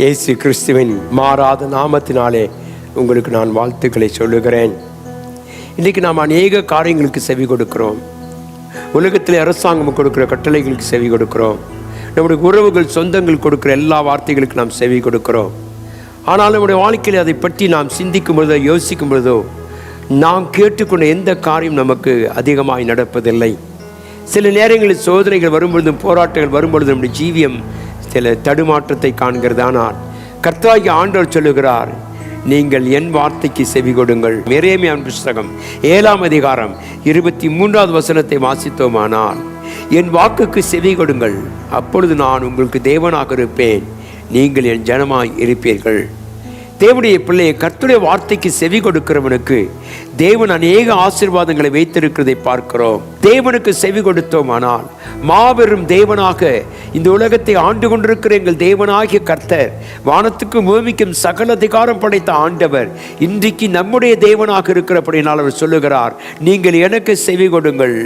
இயேசு கிறிஸ்துவின் மாறாத நாமத்தினாலே உங்களுக்கு நான் வாழ்த்துக்களை சொல்லுகிறேன். இன்றைக்கி நாம் அநேக காரியங்களுக்கு செவி கொடுக்கிறோம். உலகத்தில் அரசாங்கம் கொடுக்குற கட்டளைகளுக்கு செவி கொடுக்கிறோம். நம்முடைய உறவுகள் சொந்தங்கள் கொடுக்குற எல்லா வார்த்தைகளுக்கு நாம் செவி கொடுக்கிறோம். ஆனால் நம்முடைய வாழ்க்கையில் அதை பற்றி நாம் சிந்திக்கும் பொழுதோ யோசிக்கும் பொழுதோ நாம் கேட்டுக்கொண்ட எந்த காரியம் நமக்கு அதிகமாய் நடப்பதில்லை. சில நேரங்களில் சோதனைகள் வரும்பொழுதும் போராட்டங்கள் வரும்பொழுதும் நம்முடைய ஜீவியம் சில தடுமாற்றத்தை காண்கிறது ஆனால் கர்த்தாகி ஆண்டவர் சொல்லுகிறார் நீங்கள் என் வார்த்தைக்கு செவி கொடுங்கள். மேரேமியான் புஸ்தகம் ஏழாம் அதிகாரம் இருபத்தி மூன்றாவது வசனத்தை வாசித்தோமானால் என் வாக்குக்கு செவி கொடுங்கள். அப்பொழுது நான் உங்களுக்கு தேவனாக இருப்பேன். நீங்கள் என் ஜனமாய் இருப்பீர்கள். தேவனுடைய பிள்ளையை கர்த்துடைய வார்த்தைக்கு செவி கொடுக்கிறவனுக்கு தேவன் அநேக ஆசீர்வாதங்களை வைத்திருக்கிறதை பார்க்கிறோம். தேவனுக்கு செவி கொடுத்தோமானால் மாபெரும் தேவனாக இந்த உலகத்தை ஆண்டு கொண்டிருக்கிற எங்கள் தேவனாகிய கர்த்தர் வானத்துக்கும் பூமிக்கும் சகல அதிகாரம் படைத்த ஆண்டவர் இன்றைக்கு நம்முடைய தேவனாக இருக்கிறபடினால் அவர் சொல்லுகிறார் நீங்கள் எனக்கு செவி கொடுங்கள்.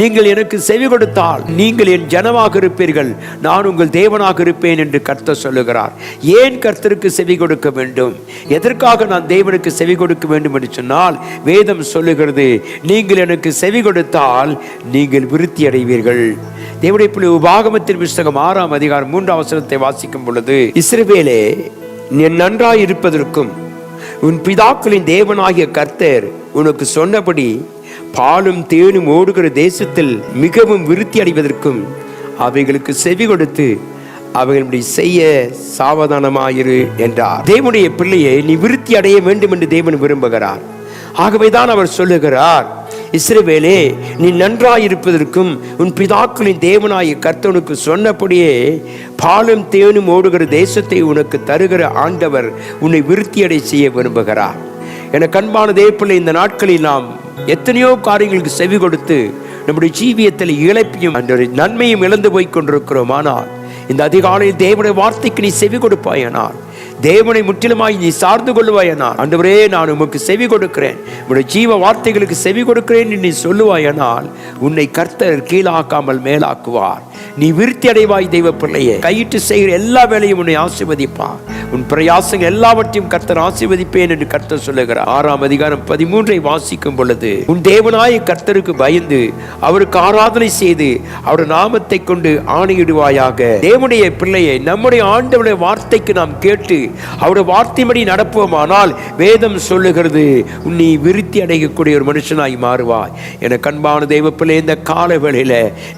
நீங்கள் எனக்கு செவி கொடுத்தால் நீங்கள் என் ஜனமாக இருப்பீர்கள். நான் உங்கள் தேவனாக இருப்பேன் என்று கர்த்தர் சொல்லுகிறார். ஏன் கர்த்தருக்கு செவி கொடுக்க வேண்டும்? எதற்காக நான் தேவனுக்கு செவி கொடுக்க வேண்டும் என்று சொன்னால் வேதம் சொல்லுகிறது. நீங்கள் எனக்கு செவி கொடுத்தால் நீங்கள் விருத்தி அடைவீர்கள். தேவடைய பிள்ளை உபாகமத்தின் புஸ்தகம் ஆறாம் அதிகாரம் மூன்றாம் வசனத்தை வாசிக்கும் பொழுது இஸ்ரவேலே நீ நன்றாய் இருப்பதற்கும் உன் பிதாக்களின் தேவனாகிய கர்த்தர் உனக்கு சொன்னபடி பாலும் தேனும் ஓடுகிற தேசத்தில் மிகவும் விருத்தி அடைவதற்கும் அவைகளுக்கு செவி கொடுத்து அவைகளுடைய செய்ய சாவதானமாயிரு என்றார். தேவனுடைய பிள்ளையை நீ விருத்தி அடைய வேண்டும் என்று தேவன் விரும்புகிறார். ஆகவேதான் அவர் சொல்லுகிறார் இஸ்ரவேலே நீ நன்றாயிருப்பதற்கும் உன் பிதாக்களின் தேவனாய கர்த்தனுக்கு சொன்னபடியே பாலும் தேனும் ஓடுகிற தேசத்தை உனக்கு தருகிற ஆண்டவர் உன்னை விருத்தியடை செய்ய விரும்புகிறார். என கண்பான தேப்பிள்ளை இந்த நாட்களில் நாம் எத்தனையோ காரியங்களுக்கு செவி கொடுத்து நம்முடைய ஜீவியத்தில் இழப்பையும் நன்மையும் இழந்து போய் கொண்டிருக்கிறோம். ஆனால் இந்த அதிகாலையில் தேவனுடைய வார்த்தைக்கு நீ செவி கொடுப்பாயனால் தேவனை முற்றிலுமாய் நீ சார்ந்து கொள்வாயனால் ஆண்டவரே நான் உமக்கு செவி கொடுக்கிறேன். உடைய ஜீவ வார்த்தைகளுக்கு செவி கொடுக்கிறேன் நீ சொல்லுவாயனால் உன்னை கர்த்தர் கீழாக்காமல் மேலாக்குவார். நீ விருத்தி அடைவாய் தெய்வ பிள்ளையே. கையிட்டு செய்கிற எல்லா வேலையும் உன்னை ஆசிர்வதிப்பான் உன் பிரயாசங்கள் எல்லாவற்றையும் கர்த்தர் ஆசிர்வதிப்பேன் என்று கர்த்தர் சொல்லுகிறார். ஆறாம் அதிகாரம் பதிமூன்றை வாசிக்கும் பொழுது உன் தேவனாய கர்த்தருக்கு பயந்து அவருக்கு ஆராதனை செய்து அவருடைய நாமத்தை கொண்டு ஆணையிடுவாயாக. தேவனுடைய பிள்ளையை நம்முடைய ஆண்டவருடைய வார்த்தைக்கு நாம் கேட்டு அவருடைய வார்த்தைப்படி நடப்போமானால் வேதம் சொல்லுகிறது நீ விருத்தி அடையக்கூடிய ஒரு மனுஷனாய் மாறுவாய். என கண்பான தெய்வ பிள்ளை இந்த கால வேளையில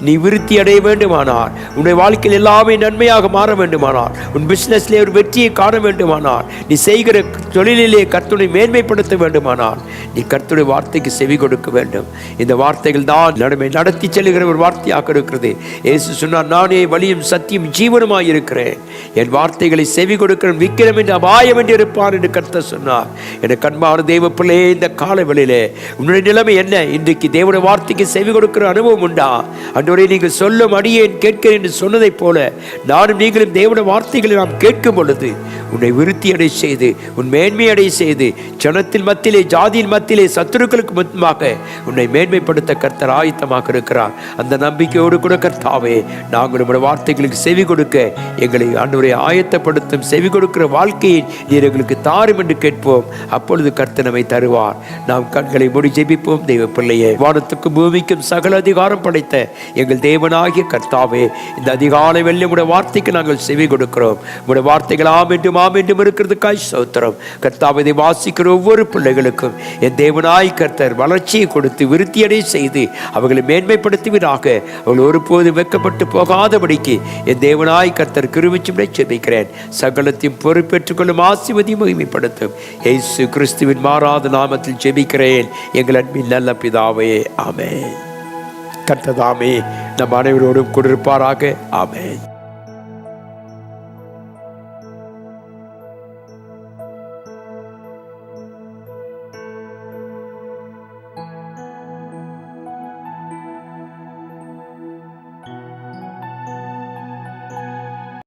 நீ விருத்தி அடைய வேண்டும் வேண்டுமானால் உன்னுடைய வாழ்க்கையில் எல்லாமே நன்மையாக மாற வேண்டுமானால் உன் பிஸ்னஸ்லே ஒரு வெற்றியை காண வேண்டுமானால் நீ செய்கிற தொழிலிலே கர்த்தனை மேன்மைப்படுத்த வேண்டுமானால் நீ கர்த்தருடைய வார்த்தைக்கு செவி கொடுக்க வேண்டும். இந்த வார்த்தைகள் தான் நடுமை நடத்தி செல்கிற ஒரு வார்த்தையாக இருக்கிறது. ஏசு சொன்னார் நானே வழியும் சத்தியம் ஜீவனமாக இருக்கிறேன். என் வார்த்தைகளை செவி கொடுக்கிற விக்கிரம் என்று அபாயம் என்று இருப்பார் என்று கர்த்த சொன்னார். எனக்கு அன்பான தெய்வ பிள்ளையே இந்த கால வேளையிலே உன்னுடைய நிலைமை என்ன? இன்றைக்கு தேவனுடைய வார்த்தைக்கு செவி கொடுக்கிற அனுபவம் உண்டா? அன்றவரை நீங்கள் சொல்லும் அடியேன் கேட்கிறேன் என்று சொன்னதைப் போல நானும் நீங்களும் தேவன வார்த்தைகளை நாம் கேட்கும் பொழுது உன்னை விருத்தி அடை செய்து உன் மேன்மை அடை செய்து ஜனத்தில் மத்தியிலே ஜாதியின் மத்தியிலே சத்துருக்களுக்கு முன்பாக உன்னை மேன்மைப்படுத்த கர்த்தர் ஆயத்தமாக இருக்கிறார். அந்த நம்பிக்கையோடு கூட கர்த்தாவே நாங்கள் நம்முடைய வார்த்தைகளுக்கு செவி கொடுக்க எங்களை ஆண்டவரை ஆயத்தப்படுத்தும் செவி கொடுக்கிற வாழ்க்கையை நீர் எங்களுக்கு தாரும் என்று கேட்போம். அப்பொழுது கர்த்தர் நம்மை தருவார். நாம் கண்களை மூடி ஜெபிப்போம். தெய்வ பிள்ளையே வானத்துக்கும் பூமிக்கும் சகல அதிகாரம் படைத்த எங்கள் தேவனாகிய கர்த்தாவே இந்த அதிகாலை வெள்ளி உடைய வார்த்தைக்கு நாங்கள் செவி கொடுக்கிறோம். உடைய வார்த்தைகள் ஆம் என்றும் ஆம் என்றும் இருக்கிறதுக்காய் சௌத்திரம் கர்த்தாவை இதை வாசிக்கிற ஒவ்வொரு பிள்ளைகளுக்கும் என் தேவனாய் கர்த்தர் வளர்ச்சியை கொடுத்து விருத்தியடை செய்து அவர்களை மேன்மைப்படுத்துவீராக. அவர்கள் ஒருபோது வெக்கப்பட்டு போகாதபடிக்கு என் தேவனாய் கர்த்தர் கிருவிச்சும் செபிக்கிறேன். சகலத்தையும் பொறுப்பேற்றுக் கொள்ளும் ஆசிவதி மகிமைப்படுத்தும். இயேசு கிறிஸ்துவின் மாறாத நாமத்தில் ஜெபிக்கிறேன். எங்கள் அன்பின் நல்ல பிதாவே ஆமே கர்த்ததாமே நம் அனைவரோடும் கொடுப்பாராக ஆமேன்.